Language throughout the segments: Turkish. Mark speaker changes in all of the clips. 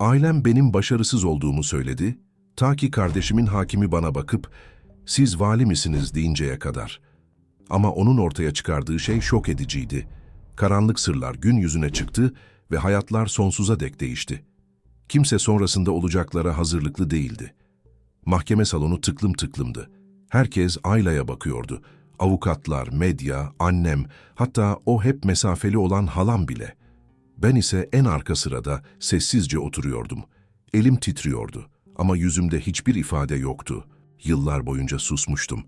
Speaker 1: Ailem benim başarısız olduğumu söyledi, ta ki kardeşimin hakimi bana bakıp, siz vali misiniz deyinceye kadar. Ama onun ortaya çıkardığı şey şok ediciydi. Karanlık sırlar gün yüzüne çıktı ve hayatlar sonsuza dek değişti. Kimse sonrasında olacaklara hazırlıklı değildi. Mahkeme salonu tıklım tıklımdı. Herkes Ayla'ya bakıyordu. Avukatlar, medya, annem, hatta o hep mesafeli olan halam bile. Ben ise en arka sırada sessizce oturuyordum. Elim titriyordu ama yüzümde hiçbir ifade yoktu. Yıllar boyunca susmuştum.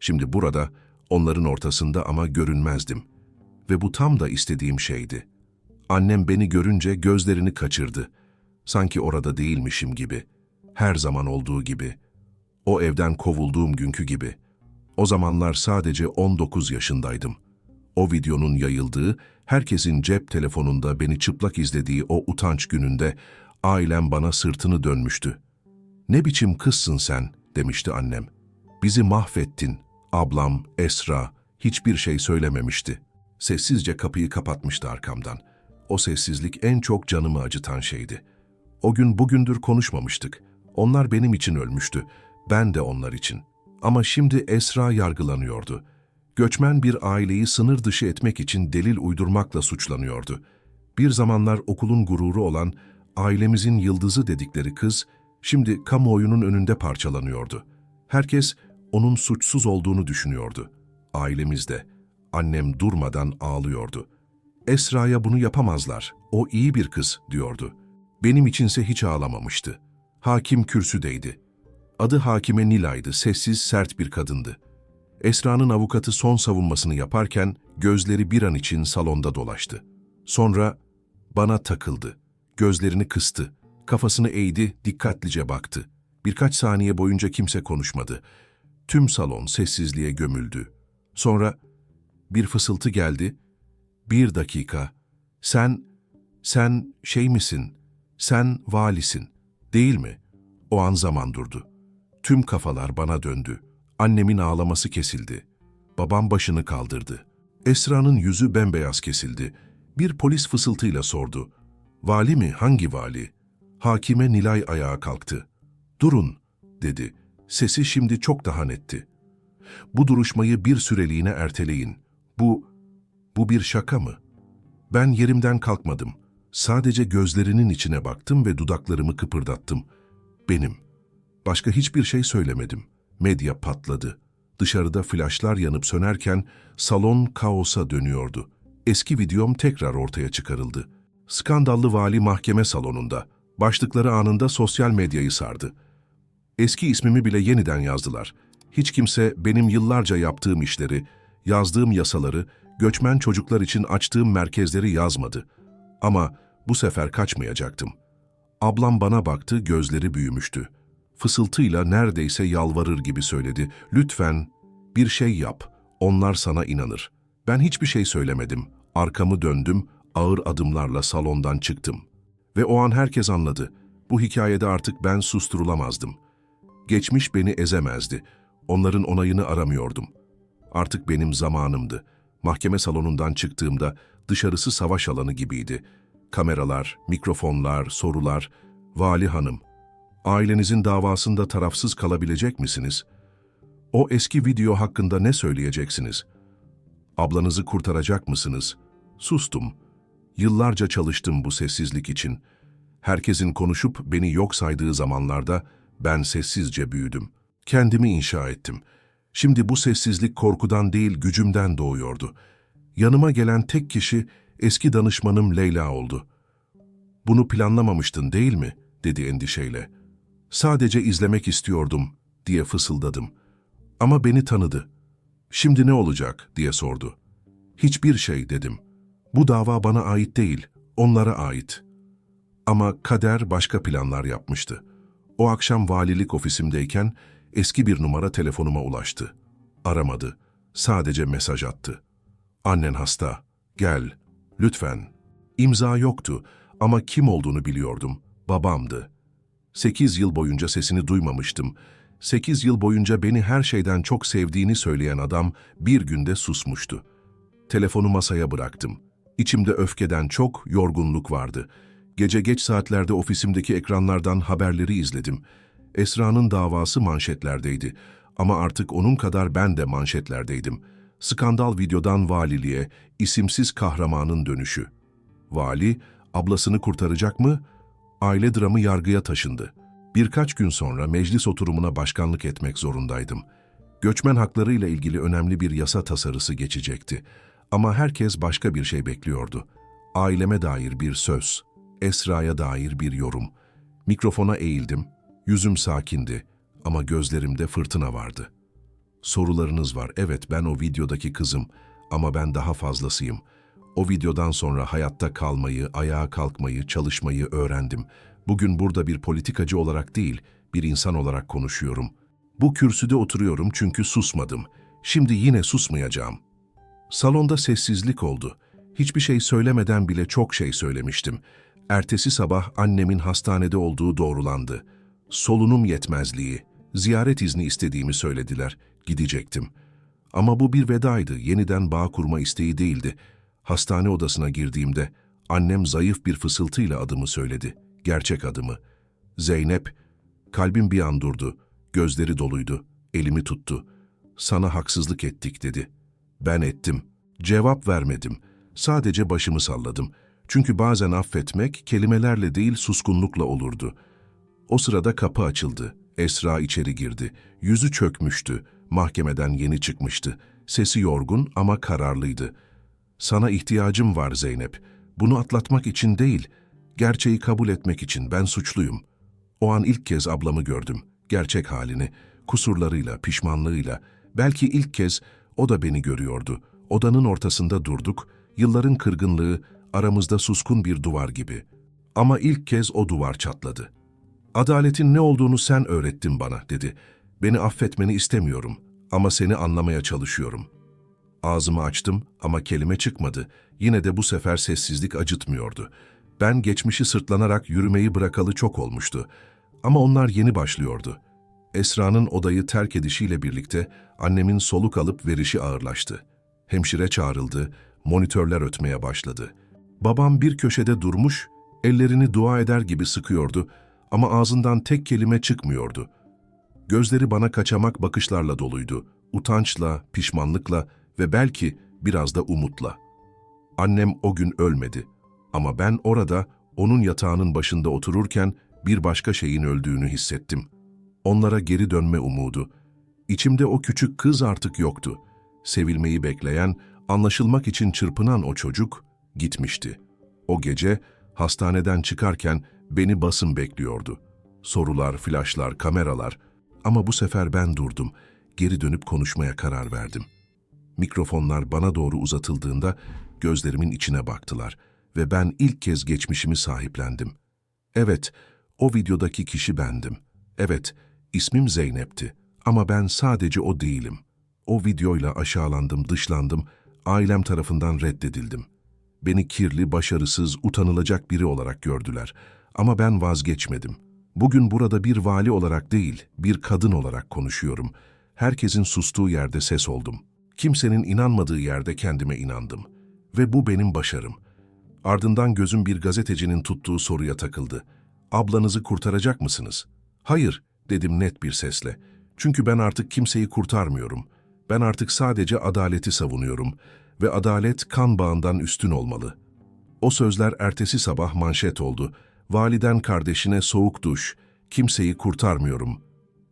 Speaker 1: Şimdi burada, onların ortasında ama görünmezdim. Ve bu tam da istediğim şeydi. Annem beni görünce gözlerini kaçırdı. Sanki orada değilmişim gibi. Her zaman olduğu gibi. O evden kovulduğum günkü gibi. O zamanlar sadece 19 yaşındaydım. O videonun yayıldığı, herkesin cep telefonunda beni çıplak izlediği o utanç gününde ailem bana sırtını dönmüştü. Ne biçim kızsın sen, demişti annem. Bizi mahvettin. Ablam, Esra, hiçbir şey söylememişti. Sessizce kapıyı kapatmıştı arkamdan. O sessizlik en çok canımı acıtan şeydi. O gün bugündür konuşmamıştık. Onlar benim için ölmüştü. Ben de onlar için. Ama şimdi Esra yargılanıyordu. Göçmen bir aileyi sınır dışı etmek için delil uydurmakla suçlanıyordu. Bir zamanlar okulun gururu olan, ailemizin yıldızı dedikleri kız, şimdi kamuoyunun önünde parçalanıyordu. Herkes onun suçsuz olduğunu düşünüyordu. Ailemizde. Annem durmadan ağlıyordu. Esra'ya bunu yapamazlar, o iyi bir kız diyordu. Benim içinse hiç ağlamamıştı. Hakim kürsüdeydi. Adı hakime Nilay'dı, sessiz, sert bir kadındı. Esra'nın avukatı son savunmasını yaparken gözleri bir an için salonda dolaştı. Sonra bana takıldı. Gözlerini kıstı. Kafasını eğdi, dikkatlice baktı. Birkaç saniye boyunca kimse konuşmadı. Tüm salon sessizliğe gömüldü. Sonra bir fısıltı geldi. Bir dakika. Sen, sen şey misin? Sen valisin, değil mi? O an zaman durdu. Tüm kafalar bana döndü. Annemin ağlaması kesildi. Babam başını kaldırdı. Esra'nın yüzü bembeyaz kesildi. Bir polis fısıltıyla sordu. Vali mi? Hangi vali? Hakime Nilay ayağa kalktı. Durun, dedi. Sesi şimdi çok daha netti. Bu duruşmayı bir süreliğine erteleyin. Bu, bu bir şaka mı? Ben yerimden kalkmadım. Sadece gözlerinin içine baktım ve dudaklarımı kıpırdattım. Benim. Başka hiçbir şey söylemedim. Medya patladı. Dışarıda flaşlar yanıp sönerken salon kaosa dönüyordu. Eski videom tekrar ortaya çıkarıldı. Skandallı vali mahkeme salonunda. Başlıkları anında sosyal medyayı sardı. Eski ismimi bile yeniden yazdılar. Hiç kimse benim yıllarca yaptığım işleri, yazdığım yasaları, göçmen çocuklar için açtığım merkezleri yazmadı. Ama bu sefer kaçmayacaktım. Ablam bana baktı, gözleri büyümüştü. Fısıltıyla neredeyse yalvarır gibi söyledi. Lütfen bir şey yap, onlar sana inanır. Ben hiçbir şey söylemedim. Arkamı döndüm, ağır adımlarla salondan çıktım. Ve o an herkes anladı. Bu hikayede artık ben susturulamazdım. Geçmiş beni ezemezdi. Onların onayını aramıyordum. Artık benim zamanımdı. Mahkeme salonundan çıktığımda dışarısı savaş alanı gibiydi. Kameralar, mikrofonlar, sorular. Vali hanım, ailenizin davasında tarafsız kalabilecek misiniz? O eski video hakkında ne söyleyeceksiniz? Ablanızı kurtaracak mısınız? Sustum. Yıllarca çalıştım bu sessizlik için. Herkesin konuşup beni yok saydığı zamanlarda ben sessizce büyüdüm. Kendimi inşa ettim. Şimdi bu sessizlik korkudan değil gücümden doğuyordu. Yanıma gelen tek kişi eski danışmanım Leyla oldu. Bunu planlamamıştın değil mi? dedi endişeyle. Sadece izlemek istiyordum diye fısıldadım. Ama beni tanıdı. Şimdi ne olacak diye sordu. Hiçbir şey dedim. Bu dava bana ait değil, onlara ait. Ama kader başka planlar yapmıştı. O akşam valilik ofisimdeyken eski bir numara telefonuma ulaştı. Aramadı, sadece mesaj attı. Annen hasta, gel, lütfen. İmza yoktu ama kim olduğunu biliyordum, babamdı. Sekiz yıl boyunca sesini duymamıştım. Sekiz yıl boyunca beni her şeyden çok sevdiğini söyleyen adam bir günde susmuştu. Telefonu masaya bıraktım. İçimde öfkeden çok yorgunluk vardı. Gece geç saatlerde ofisimdeki ekranlardan haberleri izledim. Esra'nın davası manşetlerdeydi. Ama artık onun kadar ben de manşetlerdeydim. Skandal videodan valiliğe, isimsiz kahramanın dönüşü. Vali, ablasını kurtaracak mı? Aile dramı yargıya taşındı. Birkaç gün sonra meclis oturumuna başkanlık etmek zorundaydım. Göçmen haklarıyla ilgili önemli bir yasa tasarısı geçecekti. Ama herkes başka bir şey bekliyordu. Aileme dair bir söz, Esra'ya dair bir yorum. Mikrofona eğildim, yüzüm sakindi ama gözlerimde fırtına vardı. Sorularınız var, evet ben o videodaki kızım ama ben daha fazlasıyım. O videodan sonra hayatta kalmayı, ayağa kalkmayı, çalışmayı öğrendim. Bugün burada bir politikacı olarak değil, bir insan olarak konuşuyorum. Bu kürsüde oturuyorum çünkü susmadım. Şimdi yine susmayacağım. Salonda sessizlik oldu. Hiçbir şey söylemeden bile çok şey söylemiştim. Ertesi sabah annemin hastanede olduğu doğrulandı. Solunum yetmezliği, ziyaret izni istediğimi söylediler. Gidecektim. Ama bu bir vedaydı, yeniden bağ kurma isteği değildi. Hastane odasına girdiğimde annem zayıf bir fısıltıyla adımı söyledi. Gerçek adımı. Zeynep. Kalbim bir an durdu. Gözleri doluydu. Elimi tuttu. Sana haksızlık ettik dedi. Ben ettim. Cevap vermedim. Sadece başımı salladım. Çünkü bazen affetmek kelimelerle değil suskunlukla olurdu. O sırada kapı açıldı. Esra içeri girdi. Yüzü çökmüştü. Mahkemeden yeni çıkmıştı. Sesi yorgun ama kararlıydı. Sana ihtiyacım var Zeynep. Bunu atlatmak için değil, gerçeği kabul etmek için ben suçluyum. O an ilk kez ablamı gördüm. Gerçek halini, kusurlarıyla, pişmanlığıyla. Belki ilk kez o da beni görüyordu. Odanın ortasında durduk. Yılların kırgınlığı aramızda suskun bir duvar gibi. Ama ilk kez o duvar çatladı. Adaletin ne olduğunu sen öğrettin bana, dedi. Beni affetmeni istemiyorum ama seni anlamaya çalışıyorum. Ağzımı açtım ama kelime çıkmadı. Yine de bu sefer sessizlik acıtmıyordu. Ben geçmişi sırtlanarak yürümeyi bırakalı çok olmuştu. Ama onlar yeni başlıyordu. Esra'nın odayı terk edişiyle birlikte annemin soluk alıp verişi ağırlaştı. Hemşire çağrıldı, monitörler ötmeye başladı. Babam bir köşede durmuş, ellerini dua eder gibi sıkıyordu ama ağzından tek kelime çıkmıyordu. Gözleri bana kaçamak bakışlarla doluydu. Utançla, pişmanlıkla ve belki biraz da umutla. Annem o gün ölmedi ama ben orada onun yatağının başında otururken bir başka şeyin öldüğünü hissettim. Onlara geri dönme umudu. İçimde o küçük kız artık yoktu. Sevilmeyi bekleyen, anlaşılmak için çırpınan o çocuk gitmişti. O gece hastaneden çıkarken beni basın bekliyordu. Sorular, flaşlar, kameralar. Ama bu sefer ben durdum. Geri dönüp konuşmaya karar verdim. Mikrofonlar bana doğru uzatıldığında gözlerimin içine baktılar ve ben ilk kez geçmişimi sahiplendim. Evet, o videodaki kişi bendim. Evet, ismim Zeynep'ti ama ben sadece o değilim. O videoyla aşağılandım, dışlandım, ailem tarafından reddedildim. Beni kirli, başarısız, utanılacak biri olarak gördüler. Ama ben vazgeçmedim. Bugün burada bir vali olarak değil, bir kadın olarak konuşuyorum. Herkesin sustuğu yerde ses oldum. Kimsenin inanmadığı yerde kendime inandım. Ve bu benim başarım. Ardından gözüm bir gazetecinin tuttuğu soruya takıldı. Ablanızı kurtaracak mısınız? Hayır, dedim net bir sesle. Çünkü ben artık kimseyi kurtarmıyorum. Ben artık sadece adaleti savunuyorum ve adalet kan bağından üstün olmalı. O sözler ertesi sabah manşet oldu. Validen kardeşine soğuk duş, kimseyi kurtarmıyorum.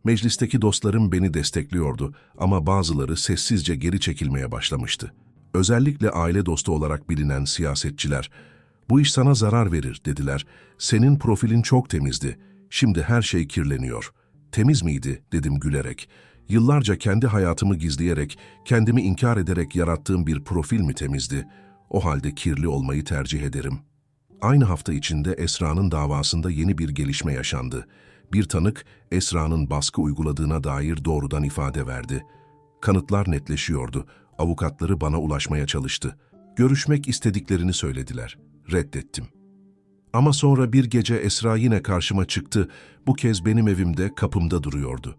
Speaker 1: Meclisteki dostlarım beni destekliyordu ama bazıları sessizce geri çekilmeye başlamıştı. Özellikle aile dostu olarak bilinen siyasetçiler, bu iş sana zarar verir dediler. Senin profilin çok temizdi. Şimdi her şey kirleniyor. Temiz miydi dedim gülerek. Yıllarca kendi hayatımı gizleyerek, kendimi inkar ederek yarattığım bir profil mi temizdi? O halde kirli olmayı tercih ederim. Aynı hafta içinde Esra'nın davasında yeni bir gelişme yaşandı. Bir tanık Esra'nın baskı uyguladığına dair doğrudan ifade verdi. Kanıtlar netleşiyordu. Avukatları bana ulaşmaya çalıştı. Görüşmek istediklerini söylediler. Reddettim. Ama sonra bir gece Esra yine karşıma çıktı. Bu kez benim evimde, kapımda duruyordu.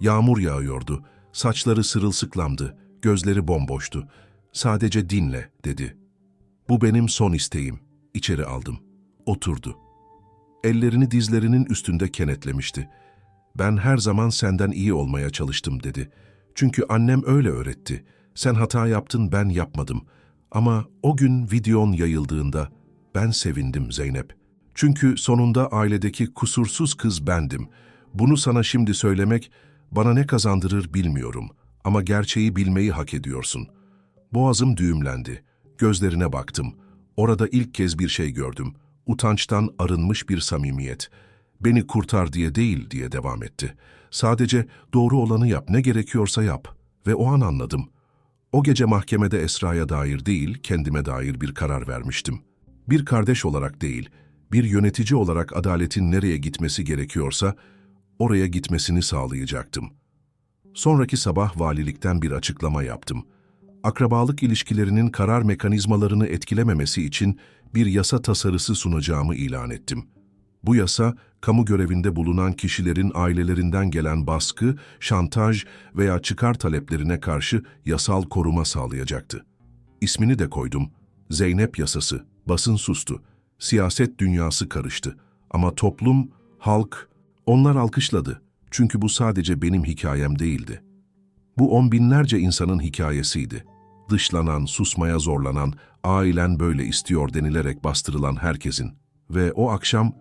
Speaker 1: Yağmur yağıyordu. Saçları sırılsıklamdı. Gözleri bomboştu. Sadece dinle, dedi. Bu benim son isteğim. İçeri aldım. Oturdu. Ellerini dizlerinin üstünde kenetlemişti. Ben her zaman senden iyi olmaya çalıştım dedi. Çünkü annem öyle öğretti. Sen hata yaptın ben yapmadım. Ama o gün videon yayıldığında ben sevindim Zeynep. Çünkü sonunda ailedeki kusursuz kız bendim. Bunu sana şimdi söylemek bana ne kazandırır bilmiyorum. Ama gerçeği bilmeyi hak ediyorsun. Boğazım düğümlendi. Gözlerine baktım. Orada ilk kez bir şey gördüm. Utançtan arınmış bir samimiyet. Beni kurtar diye değil diye devam etti. Sadece doğru olanı yap, ne gerekiyorsa yap. Ve o an anladım. O gece mahkemede Esra'ya dair değil, kendime dair bir karar vermiştim. Bir kardeş olarak değil, bir yönetici olarak adaletin nereye gitmesi gerekiyorsa, oraya gitmesini sağlayacaktım. Sonraki sabah valilikten bir açıklama yaptım. Akrabalık ilişkilerinin karar mekanizmalarını etkilememesi için bir yasa tasarısı sunacağımı ilan ettim. Bu yasa, kamu görevinde bulunan kişilerin ailelerinden gelen baskı, şantaj veya çıkar taleplerine karşı yasal koruma sağlayacaktı. İsmini de koydum. Zeynep yasası. Basın sustu. Siyaset dünyası karıştı. Ama toplum, halk, onlar alkışladı. Çünkü bu sadece benim hikayem değildi. Bu on binlerce insanın hikayesiydi. Dışlanan, susmaya zorlanan, ailen böyle istiyor denilerek bastırılan herkesin. Ve o akşam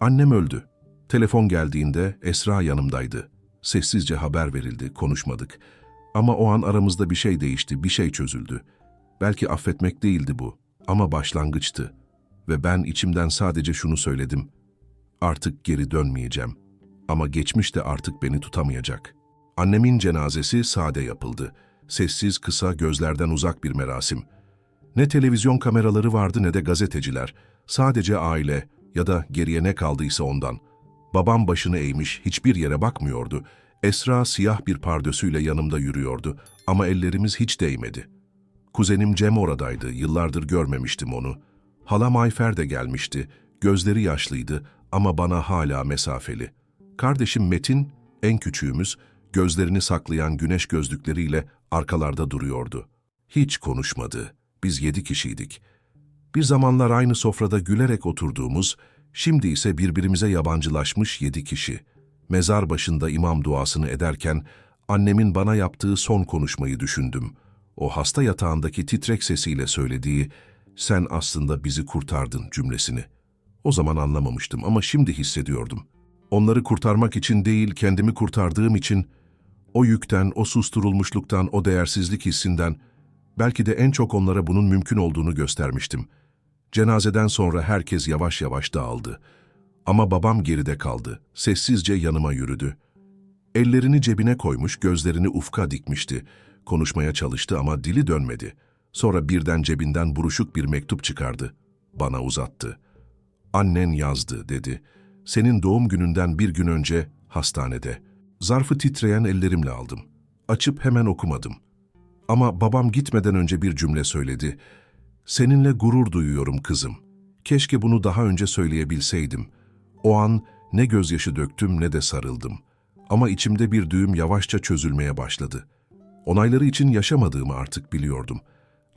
Speaker 1: annem öldü. Telefon geldiğinde Esra yanımdaydı. Sessizce haber verildi, konuşmadık. Ama o an aramızda bir şey değişti, bir şey çözüldü. Belki affetmek değildi bu ama başlangıçtı. Ve ben içimden sadece şunu söyledim. Artık geri dönmeyeceğim. Ama geçmiş de artık beni tutamayacak. Annemin cenazesi sade yapıldı. Sessiz, kısa, gözlerden uzak bir merasim. Ne televizyon kameraları vardı ne de gazeteciler. Sadece aile ya da geriye ne kaldıysa ondan. Babam başını eğmiş, hiçbir yere bakmıyordu. Esra siyah bir pardösüyle yanımda yürüyordu ama ellerimiz hiç değmedi. Kuzenim Cem oradaydı, yıllardır görmemiştim onu. Halam Ayfer de gelmişti, gözleri yaşlıydı ama bana hala mesafeli. Kardeşim Metin, en küçüğümüz, gözlerini saklayan güneş gözlükleriyle arkalarda duruyordu. Hiç konuşmadı. Biz yedi kişiydik. Bir zamanlar aynı sofrada gülerek oturduğumuz, şimdi ise birbirimize yabancılaşmış yedi kişi. Mezar başında imam duasını ederken annemin bana yaptığı son konuşmayı düşündüm. O hasta yatağındaki titrek sesiyle söylediği, sen aslında bizi kurtardın cümlesini. O zaman anlamamıştım ama şimdi hissediyordum. Onları kurtarmak için değil, kendimi kurtardığım için, o yükten, o susturulmuşluktan, o değersizlik hissinden, belki de en çok onlara bunun mümkün olduğunu göstermiştim. Cenazeden sonra herkes yavaş yavaş dağıldı. Ama babam geride kaldı, sessizce yanıma yürüdü. Ellerini cebine koymuş, gözlerini ufka dikmişti. Konuşmaya çalıştı ama dili dönmedi. Sonra birden cebinden buruşuk bir mektup çıkardı. Bana uzattı. Annen yazdı, dedi. Senin doğum gününden bir gün önce hastanede. Zarfı titreyen ellerimle aldım. Açıp hemen okumadım. Ama babam gitmeden önce bir cümle söyledi. Seninle gurur duyuyorum kızım. Keşke bunu daha önce söyleyebilseydim. O an ne gözyaşı döktüm ne de sarıldım. Ama içimde bir düğüm yavaşça çözülmeye başladı. Onayları için yaşamadığımı artık biliyordum.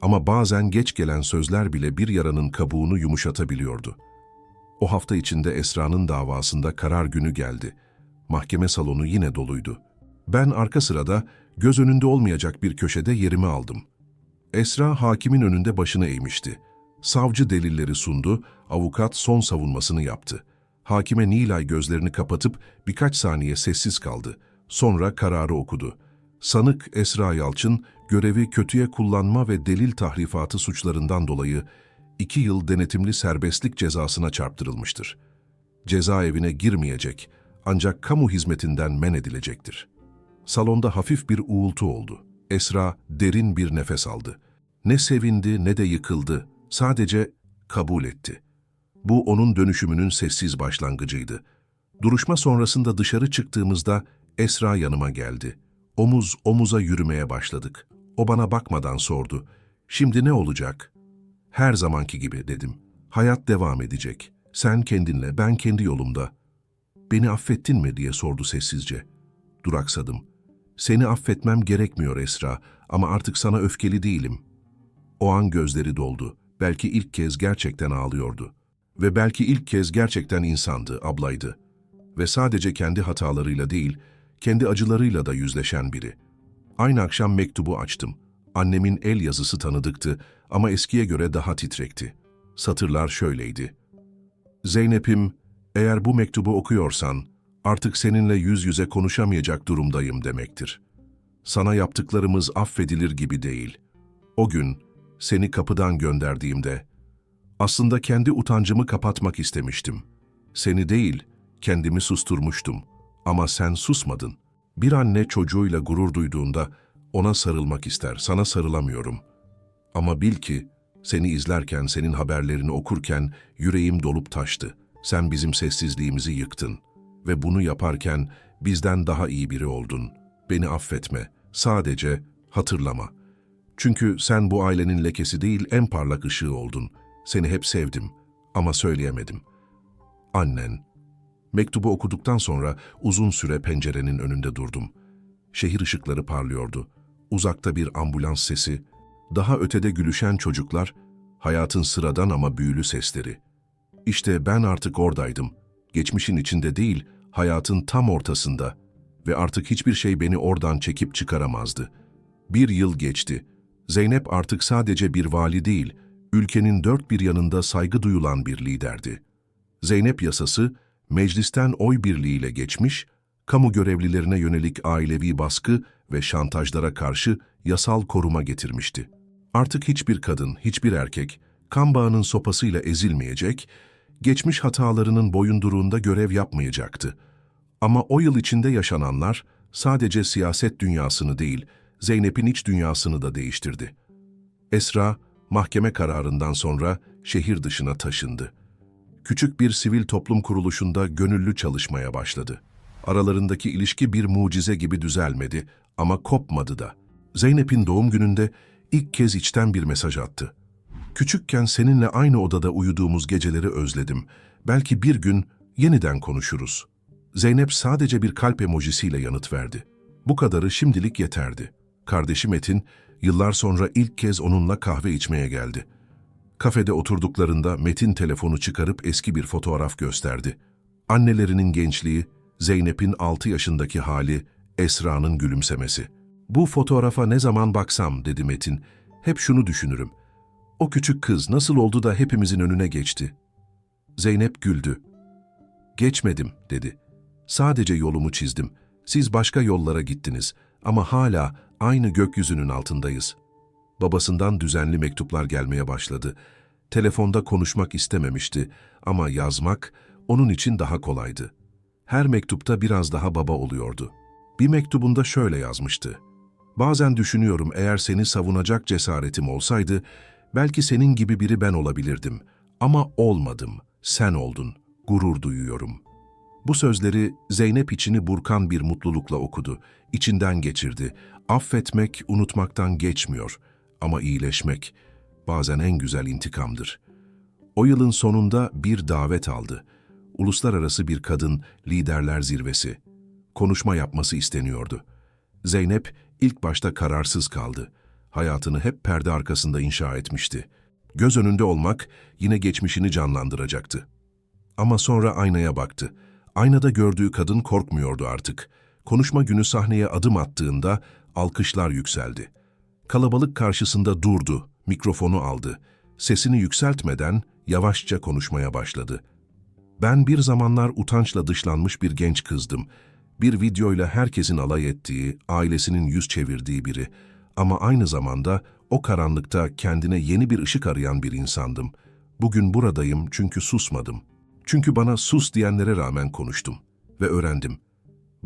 Speaker 1: Ama bazen geç gelen sözler bile bir yaranın kabuğunu yumuşatabiliyordu. O hafta içinde Esra'nın davasında karar günü geldi. Mahkeme salonu yine doluydu. Ben arka sırada göz önünde olmayacak bir köşede yerimi aldım. Esra hakimin önünde başını eğmişti. Savcı delilleri sundu, avukat son savunmasını yaptı. Hakime Nilay gözlerini kapatıp birkaç saniye sessiz kaldı. Sonra kararı okudu. Sanık Esra Yalçın, görevi kötüye kullanma ve delil tahrifatı suçlarından dolayı iki yıl denetimli serbestlik cezasına çarptırılmıştır. Cezaevine girmeyecek ancak kamu hizmetinden men edilecektir. Salonda hafif bir uğultu oldu. Esra derin bir nefes aldı. Ne sevindi ne de yıkıldı, sadece kabul etti. Bu onun dönüşümünün sessiz başlangıcıydı. Duruşma sonrasında dışarı çıktığımızda Esra yanıma geldi. Omuz omuza yürümeye başladık. O bana bakmadan sordu. Şimdi ne olacak? Her zamanki gibi dedim. Hayat devam edecek. Sen kendinle, ben kendi yolumda. Beni affettin mi diye sordu sessizce. Duraksadım. Seni affetmem gerekmiyor Esra ama artık sana öfkeli değilim. O an gözleri doldu. Belki ilk kez gerçekten ağlıyordu. Ve belki ilk kez gerçekten insandı, ablaydı. Ve sadece kendi hatalarıyla değil, kendi acılarıyla da yüzleşen biri. Aynı akşam mektubu açtım. Annemin el yazısı tanıdıktı ama eskiye göre daha titrekti. Satırlar şöyleydi. Zeynep'im, eğer bu mektubu okuyorsan, artık seninle yüz yüze konuşamayacak durumdayım demektir. Sana yaptıklarımız affedilir gibi değil. O gün, seni kapıdan gönderdiğimde, aslında kendi utancımı kapatmak istemiştim. Seni değil, kendimi susturmuştum. Ama sen susmadın. Bir anne çocuğuyla gurur duyduğunda ona sarılmak ister, sana sarılamıyorum. Ama bil ki, seni izlerken, senin haberlerini okurken yüreğim dolup taştı. Sen bizim sessizliğimizi yıktın. Ve bunu yaparken bizden daha iyi biri oldun. Beni affetme, sadece hatırlama. Çünkü sen bu ailenin lekesi değil, en parlak ışığı oldun. Seni hep sevdim ama söyleyemedim. Annen. Mektubu okuduktan sonra uzun süre pencerenin önünde durdum. Şehir ışıkları parlıyordu. Uzakta bir ambulans sesi, daha ötede gülüşen çocuklar, hayatın sıradan ama büyülü sesleri. İşte ben artık oradaydım. Geçmişin içinde değil, hayatın tam ortasında. Ve artık hiçbir şey beni oradan çekip çıkaramazdı. Bir yıl geçti. Zeynep artık sadece bir vali değil, ülkenin dört bir yanında saygı duyulan bir liderdi. Zeynep yasası, meclisten oy birliğiyle geçmiş, kamu görevlilerine yönelik ailevi baskı ve şantajlara karşı yasal koruma getirmişti. Artık hiçbir kadın, hiçbir erkek, kan bağının sopasıyla ezilmeyecek, geçmiş hatalarının boyunduruğunda görev yapmayacaktı. Ama o yıl içinde yaşananlar sadece siyaset dünyasını değil, Zeynep'in iç dünyasını da değiştirdi. Esra, mahkeme kararından sonra şehir dışına taşındı. Küçük bir sivil toplum kuruluşunda gönüllü çalışmaya başladı. Aralarındaki ilişki bir mucize gibi düzelmedi ama kopmadı da. Zeynep'in doğum gününde ilk kez içten bir mesaj attı. Küçükken seninle aynı odada uyuduğumuz geceleri özledim. Belki bir gün yeniden konuşuruz. Zeynep sadece bir kalp emojisiyle yanıt verdi. Bu kadarı şimdilik yeterdi. Kardeşi Metin, yıllar sonra ilk kez onunla kahve içmeye geldi. Kafede oturduklarında Metin telefonu çıkarıp eski bir fotoğraf gösterdi. Annelerinin gençliği, Zeynep'in 6 yaşındaki hali, Esra'nın gülümsemesi. Bu fotoğrafa ne zaman baksam, dedi Metin, hep şunu düşünürüm. O küçük kız nasıl oldu da hepimizin önüne geçti? Zeynep güldü. Geçmedim, dedi. Sadece yolumu çizdim. Siz başka yollara gittiniz ama hala aynı gökyüzünün altındayız. Babasından düzenli mektuplar gelmeye başladı. Telefonda konuşmak istememişti ama yazmak onun için daha kolaydı. Her mektupta biraz daha baba oluyordu. Bir mektubunda şöyle yazmıştı. Bazen düşünüyorum eğer seni savunacak cesaretim olsaydı, belki senin gibi biri ben olabilirdim. Ama olmadım, sen oldun, gurur duyuyorum.'' Bu sözleri Zeynep içini burkan bir mutlulukla okudu. İçinden geçirdi. Affetmek unutmaktan geçmiyor ama iyileşmek bazen en güzel intikamdır. O yılın sonunda bir davet aldı. Uluslararası bir kadın liderler zirvesi. Konuşma yapması isteniyordu. Zeynep ilk başta kararsız kaldı. Hayatını hep perde arkasında inşa etmişti. Göz önünde olmak yine geçmişini canlandıracaktı. Ama sonra aynaya baktı. Aynada gördüğü kadın korkmuyordu artık. Konuşma günü sahneye adım attığında alkışlar yükseldi. Kalabalık karşısında durdu, mikrofonu aldı. Sesini yükseltmeden yavaşça konuşmaya başladı. Ben bir zamanlar utançla dışlanmış bir genç kızdım. Bir videoyla herkesin alay ettiği, ailesinin yüz çevirdiği biri. Ama aynı zamanda o karanlıkta kendine yeni bir ışık arayan bir insandım. Bugün buradayım çünkü susmadım.'' Çünkü bana sus diyenlere rağmen konuştum ve öğrendim.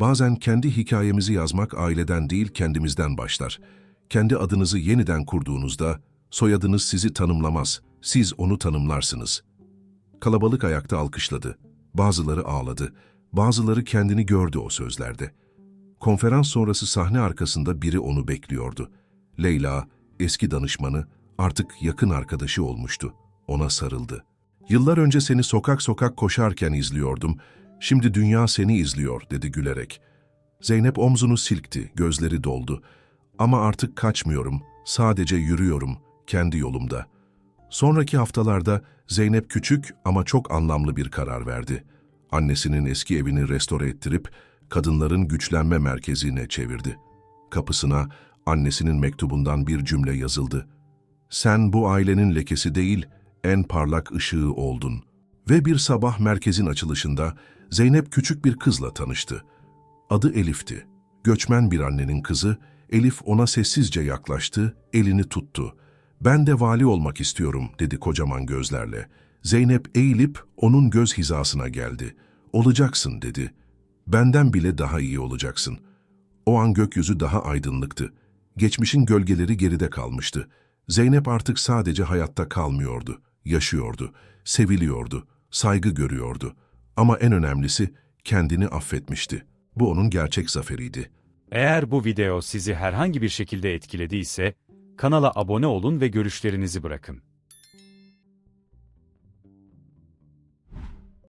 Speaker 1: Bazen kendi hikayemizi yazmak aileden değil kendimizden başlar. Kendi adınızı yeniden kurduğunuzda soyadınız sizi tanımlamaz, siz onu tanımlarsınız. Kalabalık ayakta alkışladı. Bazıları ağladı, bazıları kendini gördü o sözlerde. Konferans sonrası sahne arkasında biri onu bekliyordu. Leyla, eski danışmanı, artık yakın arkadaşı olmuştu. Ona sarıldı. Yıllar önce seni sokak sokak koşarken izliyordum. Şimdi dünya seni izliyor, dedi gülerek. Zeynep omzunu silkti, gözleri doldu. Ama artık kaçmıyorum, sadece yürüyorum, kendi yolumda. Sonraki haftalarda Zeynep küçük ama çok anlamlı bir karar verdi. Annesinin eski evini restore ettirip kadınların güçlenme merkezine çevirdi. Kapısına annesinin mektubundan bir cümle yazıldı. Sen bu ailenin lekesi değil, en parlak ışığı oldun. Ve bir sabah merkezin açılışında Zeynep küçük bir kızla tanıştı. Adı Elif'ti. Göçmen bir annenin kızı, Elif ona sessizce yaklaştı, elini tuttu. Ben de vali olmak istiyorum, dedi kocaman gözlerle. Zeynep eğilip onun göz hizasına geldi. Olacaksın, dedi. Benden bile daha iyi olacaksın. O an gökyüzü daha aydınlıktı. Geçmişin gölgeleri geride kalmıştı. Zeynep artık sadece hayatta kalmıyordu, yaşıyordu, seviliyordu, saygı görüyordu. Ama en önemlisi kendini affetmişti. Bu onun gerçek zaferiydi.
Speaker 2: Eğer bu video sizi herhangi bir şekilde etkilediyse, kanala abone olun ve görüşlerinizi bırakın.